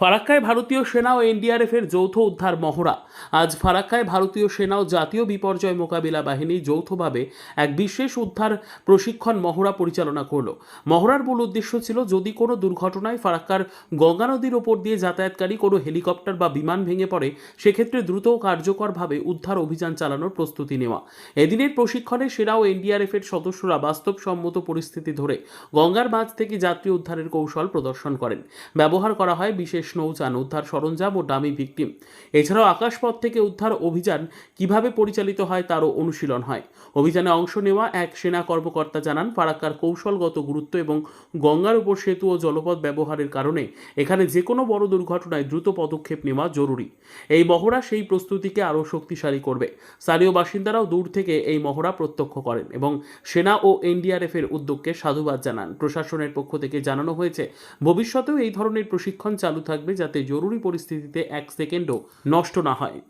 ফারাক্কায় ভারতীয় সেনা ও এনডিআরএফের যৌথ উদ্ধার মহড়া। আজ ফারাক্কায় ভারতীয় সেনা ও জাতীয় বিপর্যয় মোকাবিলা বাহিনী যৌথভাবে এক বিশেষ উদ্ধার প্রশিক্ষণ মহড়া পরিচালনা করল। মহড়ার মূল উদ্দেশ্য ছিল, যদি কোনো দুর্ঘটনায় ফারাক্কার গঙ্গা নদীর ওপর দিয়ে যাতায়াতকারী কোনো হেলিকপ্টার বা বিমান ভেঙে পড়ে, সেক্ষেত্রে দ্রুত ও কার্যকরভাবে উদ্ধার অভিযান চালানোর প্রস্তুতি নেওয়া। এদিনের প্রশিক্ষণে সেনা ও এনডিআরএফ এর সদস্যরা বাস্তবসম্মত পরিস্থিতি ধরে গঙ্গার মাঝ থেকে যাত্রী উদ্ধারের কৌশল প্রদর্শন করেন। ব্যবহার করা হয় বিশেষ নৌযান, উদ্ধার সরঞ্জাম ও ডামি ভিকটিম। এছাড়াও আকাশপথ থেকে উদ্ধার অভিযান কীভাবে পরিচালিত হয় তারও অনুশীলন হয়। অভিযানে অংশ নেওয়া এক সেনা কর্মকর্তা জানান, ফারাক্কার কৌশলগত গুরুত্ব এবং গঙ্গার উপর সেতু ও জলপথ ব্যবহারের কারণে এখানে যে কোনো বড় দুর্ঘটনায় দ্রুত পদক্ষেপ নেওয়া জরুরি। এই মহড়া সেই প্রস্তুতিকে আরও শক্তিশালী করবে। স্থানীয় বাসিন্দারাও দূর থেকে এই মহড়া প্রত্যক্ষ করেন এবং সেনা ও এনডিআরএফ এর উদ্যোগকে সাধুবাদ জানান। প্রশাসনের পক্ষ থেকে জানানো হয়েছে, ভবিষ্যতেও এই ধরনের প্রশিক্ষণ চালু থাকবে। যাতে জরুরি পরিস্থিতিতে এক সেকেন্ডও নষ্ট না হয়।